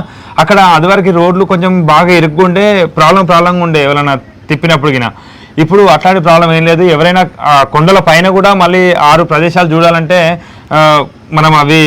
అక్కడ అదివరకు రోడ్లు కొంచెం బాగా ఇరుక్కుండే ప్రాబ్లం ప్రాబ్లంగా ఉండే ఎవరైనా తిప్పినప్పుడు గిన. ఇప్పుడు అట్లాంటి ప్రాబ్లం ఏం లేదు. ఎవరైనా ఆ కొండల పైన కూడా మళ్ళీ ఆరు ప్రదేశాలు చూడాలంటే మనం అవి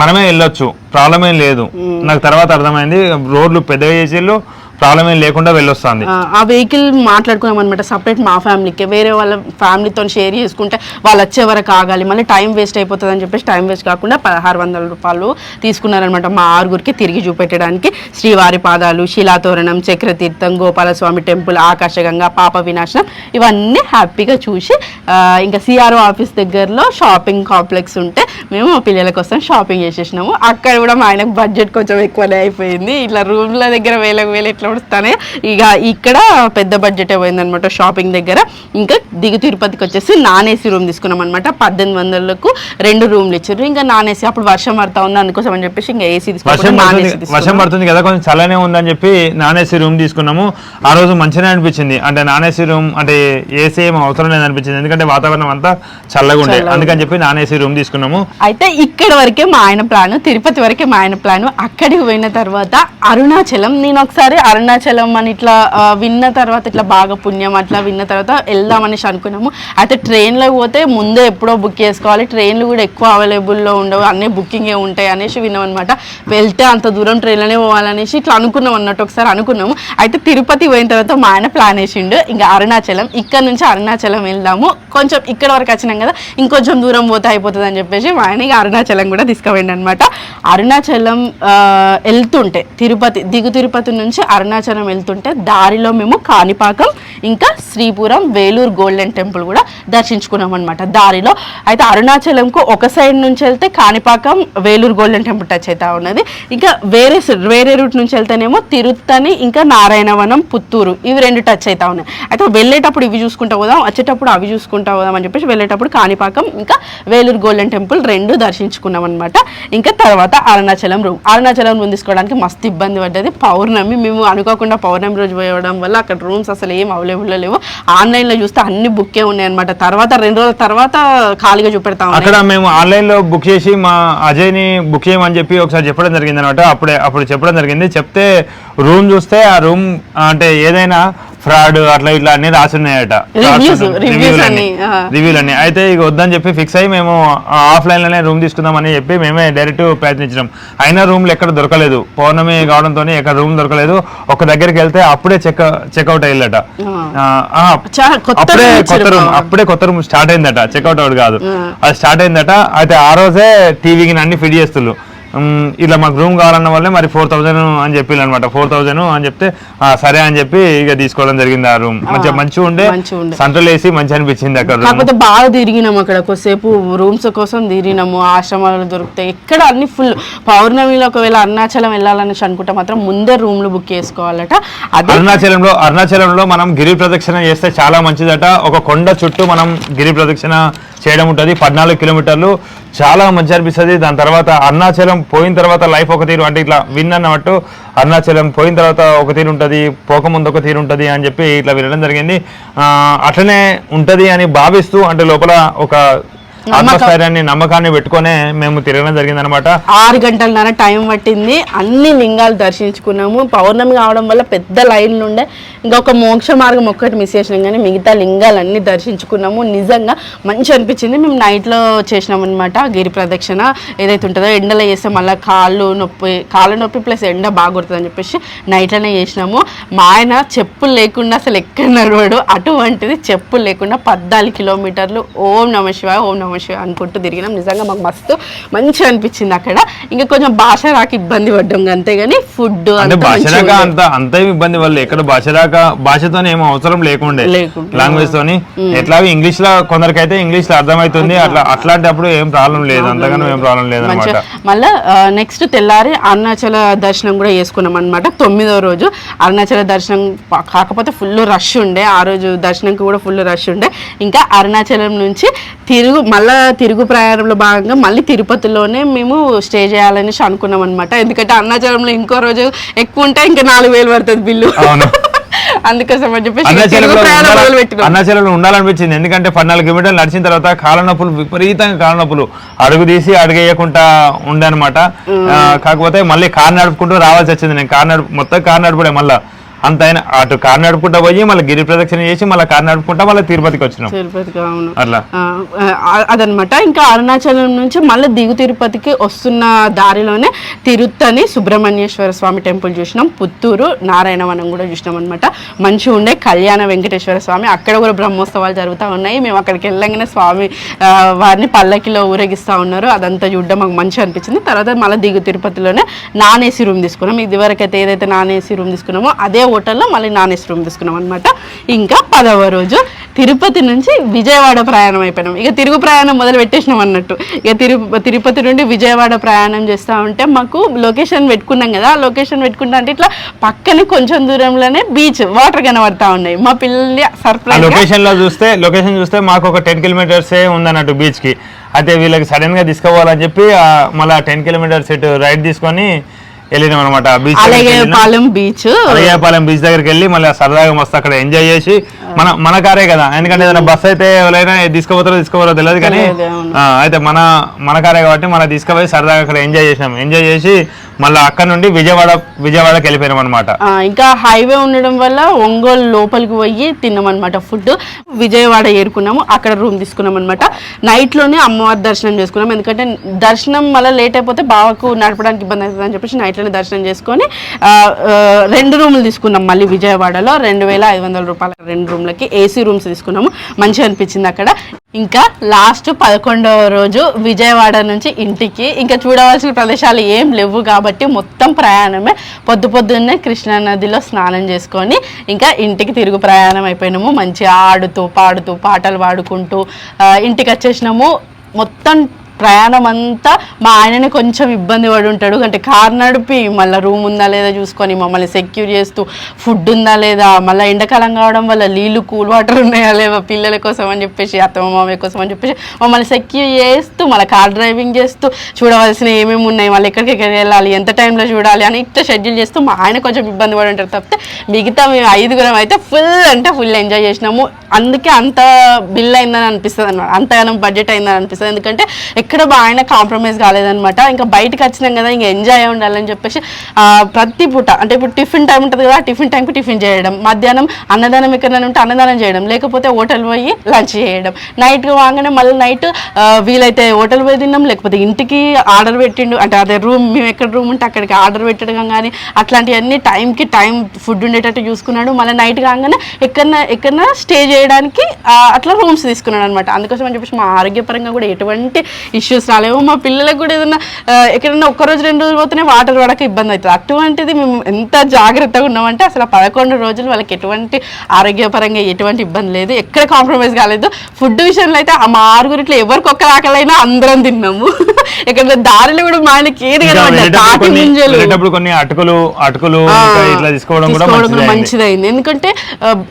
మనమే వెళ్ళొచ్చు. ప్రాబ్లం ఏం లేదు నాకు తర్వాత అర్థమైంది. రోడ్లు పెద్దగా చేసేళ్ళు. ప్రాబ్లం ఏం లేకుండా వెళ్ళొస్తుంది. ఆ, వెహికల్ మాట్లాడుకున్నాం అనమాట సపరేట్ మా ఫ్యామిలీకి వేరే వాళ్ళ ఫ్యామిలీతో షేర్ చేసుకుంటే వాళ్ళు వచ్చే వరకు ఆగాలి. మళ్ళీ టైం వేస్ట్ అయిపోతుంది అని చెప్పేసి టైం వేస్ట్ కాకుండా పదహారు వందల రూపాయలు తీసుకున్నారనమాట మా ఆరుగురికి తిరిగి చూపెట్టడానికి. శ్రీవారి పాదాలు శిలాతోరణం చక్రతీర్థం గోపాలస్వామి టెంపుల్ ఆకాశగంగా పాప వినాశనం ఇవన్నీ హ్యాపీగా చూసి ఇంకా సిఆర్ఓ ఆఫీస్ దగ్గరలో షాపింగ్ కాంప్లెక్స్ ఉంటే మేము మా పిల్లల కోసం షాపింగ్ చేసేసినాము. అక్కడ కూడా మా ఆయనకు బడ్జెట్ కొంచెం ఎక్కువనే అయిపోయింది. ఇట్లా రూమ్ల దగ్గర వేలకు వేలు ఎట్లా పడుస్తానే ఇక ఇక్కడ పెద్ద బడ్జెట్ పోయింది అనమాట షాపింగ్ దగ్గర. ఇంకా దిగు తిరుపతికి వచ్చేసి నాన్ ఏసీ రూమ్ తీసుకున్నాం అనమాట పద్దెనిమిది వందలకు రెండు రూమ్లు ఇచ్చారు. ఇంకా నాన్ ఏసీ అప్పుడు వర్షం పడతా ఉంది అందుకోసం అని చెప్పేసి ఇంకా ఏసీ వర్షం పడుతుంది కదా కొంచెం చల్లనే ఉందని చెప్పి నాన్ ఏసీ రూమ్ తీసుకున్నాము. ఆ రోజు మంచిగా అనిపించింది. అంటే నాన్ ఏసీ రూమ్ అంటే ఏసీ ఏం అవసరం లేదు అనిపించింది ఎందుకంటే వాతావరణం అంతా చల్లగా ఉండే. చల్లగా అందుకని చెప్పి నాన్ ఏసీ రూమ్ తీసుకున్నాము. అయితే ఇక్కడ వరకే మా ఆయన ప్లాన్ తిరుపతి వరకే మా ఆయన ప్లాన్. అక్కడికి పోయిన తర్వాత అరుణాచలం నేను ఒకసారి అరుణాచలం అని ఇట్లా విన్న తర్వాత ఇట్లా బాగా పుణ్యం అట్లా విన్న తర్వాత వెళ్దామనేసి అనుకున్నాము. అయితే ట్రైన్లో పోతే ముందే ఎప్పుడో బుక్ చేసుకోవాలి. ట్రైన్లు కూడా ఎక్కువ అవైలబుల్లో ఉండవు అన్నీ బుకింగే ఉంటాయి అనేసి విన్నాం అనమాట వెళ్తే అంత దూరం ట్రైన్లోనే పోవాలనేసి ఇట్లా అనుకున్నాం అన్నట్టు ఒకసారి అనుకున్నాము. అయితే తిరుపతి పోయిన తర్వాత మా ఆయన ప్లాన్ వేసిండు ఇంకా అరుణాచలం ఇక్కడ నుంచి అరుణాచలం వెళ్దాము. కొంచెం ఇక్కడ వరకు వచ్చినాం కదా ఇంకొంచెం దూరం పోతే అయిపోతుంది అని చెప్పేసి మా ఆయన ఇక అరుణాచలం కూడా తీసుకుపోయింది అనమాట అరుణాచలం వెళ్తుంటే తిరుపతి దిగు తిరుపతి నుంచి అరుణాచలం వెళ్తుంటే దారిలో మేము కాణిపాకం ఇంకా శ్రీపురం వేలూరు గోల్డెన్ టెంపుల్ కూడా దర్శించుకున్నాం అనమాట దారిలో. అయితే అరుణాచలంకు ఒక సైడ్ నుంచి వెళ్తే Kanipakam Vellore golden temple touch అవుతా ఉన్నది. ఇంకా వేరే వేరే రూట్ నుంచి వెళ్తేనేమో తిరుత్తని ఇంకా నారాయణవనం పుత్తూరు ఇవి రెండు టచ్ అవుతా ఉన్నాయి. అయితే వెళ్ళేటప్పుడు ఇవి చూసుకుంటా పోదాం వచ్చేటప్పుడు అవి చూసుకుంటా పోదాం అని చెప్పేసి వెళ్ళేటప్పుడు కాణిపాకం ఇంకా వేలూరు గోల్డెన్ టెంపుల్ రెండు రెండు దర్శించుకున్నాం అనమాట ఇంకా తర్వాత అరుణాచలం రూమ్ అరుణాచలం రూమ్ తీసుకోవడానికి మస్తు ఇబ్బంది పడ్డది. పౌర్ణమి మేము అనుకోకుండా పౌర్ణమి రోజు పోయడం వల్ల అక్కడ రూమ్స్ అసలు ఏం అవైలబుల్ లేవు. ఆన్లైన్లో చూస్తే అన్ని బుక్కే ఉన్నాయి అనమాట తర్వాత రెండు రోజుల తర్వాత ఖాళీగా చూపెడతాం అక్కడ మేము ఆన్లైన్లో బుక్ చేసి మా అజయ్ని బుక్ చేయమని చెప్పి ఒకసారి చెప్పడం జరిగింది అనమాట అప్పుడే అప్పుడు చెప్పడం జరిగింది. చెప్తే రూమ్ చూస్తే ఆ రూమ్ అంటే ఏదైనా ఫ్రాడ్ అట్లా ఇట్లా అన్ని రాసి ఉన్నాయట. Reviews, reviews అన్ని. రివ్యూలు అన్ని. అయితే ఇక వద్దని చెప్పి ఫిక్స్ అయ్యి మేము ఆఫ్లైన్లోనే రూమ్ తీసుకుందామని చెప్పి మేమే డైరెక్ట్ ప్రయత్నించినాం. అయినా రూమ్లు ఎక్కడ దొరకలేదు. పౌర్ణమి కావడంతో ఎక్కడ రూమ్ దొరకలేదు. ఒక దగ్గరికి వెళ్తే అప్పుడే చెక్ చెక్అవుట్ అయ్యిందట. అప్పుడే కొత్త రూమ్. అప్పుడే కొత్త రూమ్ స్టార్ట్ అయిందట. చెక్అవుట్ అవుట్ కాదు. అది స్టార్ట్ అయిందట. అయితే ఆ రోజే టీవీకి అన్ని ఫిట్ చేస్తున్నారు ఇట్లా మాకు రూమ్ కావాలన్న వల్లే మరి ఫోర్ థౌజండ్ అని చెప్పి అనమాట ఫోర్ థౌజండ్ అని చెప్తే "ఆ, సరే అని చెప్పి ఇక తీసుకోవడం జరిగింది ఆ రూమ్. మంచిగా మంచిగా ఉండే. సంటలు వేసి మంచి అనిపించింది అక్కడ కాకపోతే బాగా తిరిగినాము అక్కడ. కొద్దిసేపు రూమ్స్ కోసం తిరిగినాము ఆశ్రమాలు దొరుకుతాయి. ఎక్కడ అన్ని ఫుల్ పౌర్ణమిలో ఒకవేళ అరుణాచలం వెళ్ళాలనేసి అనుకుంటే మాత్రం ముందే రూమ్లు బుక్ చేసుకోవాలట. అదే అరుణాచలంలో అరుణాచలంలో మనం గిరి ప్రదక్షిణ చేస్తే చాలా మంచిదట. ఒక కొండ చుట్టూ మనం గిరి ప్రదక్షిణ చేయడం ఉంటుంది. పద్నాలుగు కిలోమీటర్లు చాలా మంచి అనిపిస్తుంది. దాని తర్వాత అరుణాచలం పోయిన తర్వాత లైఫ్ ఒక తీరు అంటే ఇట్లా విన్ అన్నట్టు అరుణాచలం పోయిన తర్వాత ఒక తీరు ఉంటుంది పోకముందు ఒక తీరు ఉంటుంది అని చెప్పి ఇట్లా వినడం జరిగింది. అట్లనే ఉంటది అని భావిస్తూ అంటే లోపల ఒక ఆత్మస్థైర్యాన్ని నమ్మకాన్ని పెట్టుకొనే మేము తిరగడం జరిగింది అనమాట ఆరు గంటలన్నర టైం పట్టింది. అన్ని లింగాలు దర్శించుకున్నాము. పౌర్ణమి కావడం వల్ల పెద్ద లైన్లు ఉండే ఇంకా ఒక మోక్ష మార్గం ఒక్కటి మిస్ చేసినాం కానీ మిగతా లింగాలన్నీ దర్శించుకున్నాము. నిజంగా మంచి అనిపించింది. మేము నైట్లో చేసినాం అనమాట గిరి ప్రదక్షిణ. ఏదైతే ఉంటుందో ఎండలో చేస్తే మళ్ళీ కాళ్ళు నొప్పి కాళ్ళ నొప్పి ప్లస్ ఎండ బాగా అని చెప్పేసి నైట్లోనే చేసినాము. మా ఆయన చెప్పులు లేకుండా అసలు ఎక్కడ నడవాడు. అటువంటిది చెప్పులు లేకుండా పద్నాలుగు కిలోమీటర్లు ఓం నమ శివాయ ఓం నమ శివాయ అనుకుంటూ తిరిగినాం. నిజంగా మాకు మస్తు మంచిగా అనిపించింది అక్కడ. ఇంకా కొంచెం భాష రాక ఇబ్బంది పడ్డాం అంతేగాని ఫుడ్ అంత ఇబ్బంది వల్ల ఎక్కడ భాష రాక భాషతో ఏమో అవసరం లేకుండే. లాంగ్వేజ్ తోని. ఎట్లాగో ఇంగ్లీష్లో కొందరికైతే ఇంగ్లీష్లో అర్థమవుతుంది అట్లా అట్లాంటిప్పుడు ఏం ప్రాబ్లం లేదు. అంతగానో ఏం ప్రాబ్లం లేదు అనమాట మళ్ళీ నెక్స్ట్ తెల్లారి అరుణాచల దర్శనం కూడా చేసుకున్నాం అనమాట తొమ్మిదో రోజు అరుణాచల దర్శనం కాకపోతే ఫుల్ రష్ ఉండే. ఆ రోజు దర్శనంకి కూడా ఫుల్ రష్ ఉండే. ఇంకా అరుణాచలం నుంచి తిరుగు మళ్ళా తిరుగు ప్రయాణంలో భాగంగా మళ్ళీ తిరుపతిలోనే మేము స్టే చేయాలనేసి అనుకున్నాం అనమాట ఎందుకంటే అరుణాచలంలో ఇంకో రోజు ఎక్కువ ఉంటే ఇంకా నాలుగు వేలు పడుతుంది బిల్లు. అవును. అందుకోసం అని చెప్పేసి ఇక తిరుగు అరుణాచలంలో ప్రయాణం ఉండాల- మొదలు పెట్టినాం అరుణాచలంలో ఉండాలనిపించింది. ఎందుకంటే పద్నాలుగు కిలోమీటర్లు నడిచిన తర్వాత కాళ్ళ నొప్పులు విపరీతంగా కాళ్ళ నొప్పులు అడుగు తీసి అడుగేయకుండా ఉండనమాట కాకపోతే మళ్ళీ కారు నడుపుకుంటూ రావాల్సి వచ్చింది. నేను కారు నడుపు మొత్తం కారు నడుపుడే మళ్ళీ. అంత అయినా అటు కారు నడుపుకుంటా పోయి మళ్ళీ గిరి ప్రదక్షిణ చేసి మళ్ళీ కారు నడుపుకుంటా మళ్ళీ తిరుపతికి వచ్చినాం. తిరుపతికి అవును. అట్లా. అదనమాట. ఇంకా అరుణాచలం నుంచి మళ్ళీ దిగు తిరుపతికి వస్తున్న దారిలోనే తిరుత్తని సుబ్రహ్మణ్యేశ్వర స్వామి టెంపుల్ చూసినాం. పుత్తూరు నారాయణవనం కూడా చూసినాం అనమాట మంచిగా ఉండే కళ్యాణ వెంకటేశ్వర స్వామి. అక్కడ కూడా బ్రహ్మోత్సవాలు జరుగుతూ ఉన్నాయి. మేము అక్కడికి వెళ్ళంగానే స్వామి వారిని పల్లకిలో ఊరేగిస్తూ ఉన్నారు. అదంతా చూడడం మాకు మంచిగా అనిపించింది. తర్వాత మళ్ళీ దిగు తిరుపతిలోనే నాన్ ఏసీ రూమ్ తీసుకున్నాం. ఇదివరకు అయితే ఏదైతే నాన్ ఏసీ రూమ్ తీసుకున్నామో అదే హోటల్లో మళ్ళీ నాన్ ఏసీ రూమ్ తీసుకున్నాం అనమాట ఇంకా పదవ రోజు తిరుపతి నుంచి విజయవాడ ప్రయాణం అయిపోయినాం. ఇక తిరుగు ప్రయాణం మొదలు పెట్టేసినాం అన్నట్టు. ఇక తిరు తిరుపతి నుండి విజయవాడ ప్రయాణం చేస్తూ ఉంటే మాకు లొకేషన్ పెట్టుకున్నాం కదా ఆ లొకేషన్ పెట్టుకుంటా అంటే ఇట్లా పక్కనే కొంచెం దూరంలోనే బీచ్ వాటర్ కనబడతా ఉన్నాయి. మా పిల్లల్ని సర్ప్రైజ్ లొకేషన్లో చూస్తే లొకేషన్ చూస్తే మాకు ఒక టెన్ కిలోమీటర్స్ ఉందన్నట్టు బీచ్కి అయితే వీళ్ళకి సడన్గా తీసుకోవాలని చెప్పి మళ్ళా టెన్ కిలోమీటర్స్ ఇటు రైడ్ తీసుకొని వెళ్ళినాం అనమాట బీచ్ అలాగే పాలెం బీచ్. అలయ్యపాలెం బీచ్ దగ్గరికి వెళ్ళి మళ్ళీ సరదాగా మస్తు అక్కడ ఎంజాయ్ చేసి మన మన కారే కదా. ఎందుకంటే ఏదైనా బస్ అయితే ఎవరైనా తీసుకుపోతారో తీసుకోపోతారో తెలియదు కానీ అయితే మన మన కారే కాబట్టి మన తీసుకుపోయి సరదాగా అక్కడ ఎంజాయ్ చేసినాం. ఎంజాయ్ చేసి మళ్ళీ అక్కడ నుండి విజయవాడ విజయవాడకి వెళ్ళిపోయినాం అనమాట ఇంకా హైవే ఉండడం వల్ల ఒంగోలు లోపలికి పోయి తిన్నాం అనమాట ఫుడ్ విజయవాడ ఏరుకున్నాము అక్కడ రూమ్ తీసుకున్నాం అనమాట నైట్లోనే అమ్మవారి దర్శనం చేసుకున్నాం. ఎందుకంటే దర్శనం మళ్ళీ లేట్ అయిపోతే బావకు నడపడానికి ఇబ్బంది అవుతుంది అని చెప్పేసి నైట్లోనే దర్శనం చేసుకొని రెండు రూములు తీసుకున్నాం మళ్ళీ విజయవాడలో. రెండు వేల ఐదు వందల రూపాయల రెండు రూమ్లకి ఏసీ రూమ్స్ తీసుకున్నాము. మంచిగా అనిపించింది అక్కడ. ఇంకా లాస్ట్ పదకొండవ రోజు విజయవాడ నుంచి ఇంటికి. ఇంకా చూడవలసిన ప్రదేశాలు ఏం లేవు కాబట్టి మొత్తం ప్రయాణమే పొద్దు పొద్దున్నే కృష్ణా నదిలో స్నానం చేసుకొని ఇంకా ఇంటికి తిరుగు ప్రయాణం అయిపోయినాము. మంచిగా ఆడుతూ పాడుతూ పాటలు పాడుకుంటూ ఇంటికి వచ్చేసినాము. మొత్తం ప్రయాణం అంతా మా ఆయనని కొంచెం ఇబ్బంది పడి ఉంటాడు అంటే కార్ నడిపి మళ్ళీ రూమ్ ఉందా లేదా చూసుకొని మమ్మల్ని సెక్యూర్ చేస్తూ ఫుడ్ ఉందా లేదా మళ్ళీ ఎండాకాలం కావడం వల్ల నీళ్ళు కూల్ వాటర్ ఉన్నాయా లేవా పిల్లల కోసం అని చెప్పేసి అత్తమ్మ మామయ్య కోసం అని చెప్పేసి మమ్మల్ని సెక్యూర్ చేస్తూ మళ్ళీ కార్ డ్రైవింగ్ చేస్తూ చూడవలసిన ఏమేమి ఉన్నాయి మళ్ళీ ఎక్కడికి ఎక్కడికి వెళ్ళాలి ఎంత టైంలో చూడాలి అని ఇట్లా షెడ్యూల్ చేస్తూ మా ఆయన కొంచెం ఇబ్బంది పడి ఉంటారు తప్పితే మిగతా మేము ఐదుగురం అయితే ఫుల్ అంటే ఫుల్ ఎంజాయ్ చేసినాము. అందుకే అంత బిల్ అయిందని అనిపిస్తుంది అనమాట అంతగానం బడ్జెట్ అయిందని అనిపిస్తుంది. ఎందుకంటే ఎక్కడ బాగా ఆయన కాంప్రమైజ్ కాలేదనమాట ఇంకా బయటకు వచ్చినాం కదా ఇంకా ఎంజాయ్ ఉండాలని చెప్పేసి ప్రతి పూట అంటే ఇప్పుడు టిఫిన్ టైం ఉంటుంది కదా టిఫిన్ టైంకి టిఫిన్ చేయడం. మధ్యాహ్నం అన్నదానం ఎక్కడైనా ఉంటే అన్నదానం చేయడం. లేకపోతే హోటల్ పోయి లంచ్ చేయడం. నైట్ వాగానే మళ్ళీ నైట్ వీలైతే హోటల్ పోయి తిన్నాం లేకపోతే ఇంటికి ఆర్డర్ పెట్టిండు. అంటే అదే రూమ్ మేము ఎక్కడ రూమ్ ఉంటే అక్కడికి ఆర్డర్ పెట్టడం కానీ అట్లాంటివన్నీ టైంకి టైం ఫుడ్ ఉండేటట్టు చూసుకున్నాడు. మళ్ళీ నైట్ కాగానే ఎక్కడన్నా ఎక్కడన్నా స్టే చేయడానికి అట్లా రూమ్స్ తీసుకున్నాడు అనమాట అందుకోసం అని చెప్పేసి మా ఆరోగ్యపరంగా కూడా ఎటువంటి ఇష్యూస్ రాలేవు. మా పిల్లలకు కూడా ఏదైనా ఆ, ఎక్కడన్నా ఒక్క రోజు రెండు రోజులు పోతేనే వాటర్ పడక ఇబ్బంది అవుతుంది. అటువంటిది మేము ఎంత జాగ్రత్తగా ఉన్నామంటే అసలు పదకొండు రోజులు వాళ్ళకి ఎటువంటి ఆరోగ్యపరంగా ఎటువంటి ఇబ్బంది లేదు. ఎక్కడ కాంప్రమైజ్ కాలేదు. ఫుడ్ విషయంలో అయితే ఆ మా ఆరుగురిట్లో ఎవరికి ఒక్క ఆకలైనా అందరం తిన్నాము. ఇక్కడ దారిలో కూడా మా ఆయనకి ఏది తాటి కొన్ని- అటుకులు అటుకులు ఇట్లా తీసుకోవడం కూడా. మంచిదైంది. ఎందుకంటే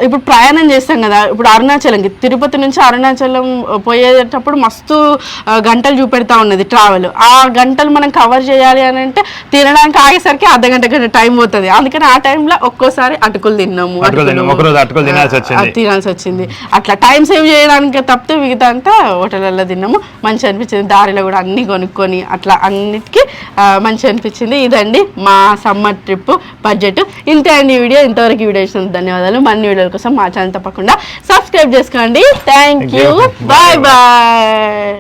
ఇప్పుడు ప్రయాణం చేస్తాం కదా. ఇప్పుడు అరుణాచలంకి తిరుపతి నుంచి అరుణాచలం పోయేటప్పుడు మస్తు ఆ, గంటలు చూపెడతా ఉన్నది ట్రావెల్ ఆ గంటలు మనం కవర్ చేయాలి అని అంటే తినడానికి ఆగేసరికి అర్ధ గంట గంట టైం పోతుంది. అందుకని ఆ టైంలో ఒక్కోసారి అటుకులు తిన్నాము తినాల్సి వచ్చింది. అట్లా టైం సేవ్ చేయడానికి తప్పితే మిగతా అంతా హోటళ్ళల్లో తిన్నాము. మంచి అనిపించింది. దారిలో కూడా అన్ని కొనుక్కొని అట్లా అన్నిటికీ మంచి అనిపించింది. ఇదండి మా సమ్మర్ ట్రిప్ బడ్జెట్ ఇంతే అండి ఈ వీడియో. ఇంతవరకు వీడియో ఇచ్చినందుకు ధన్యవాదాలు. మరిన్ని వీడియోల కోసం మా ఛానల్ తప్పకుండా సబ్స్క్రైబ్ చేసుకోండి. Thank you. Bye bye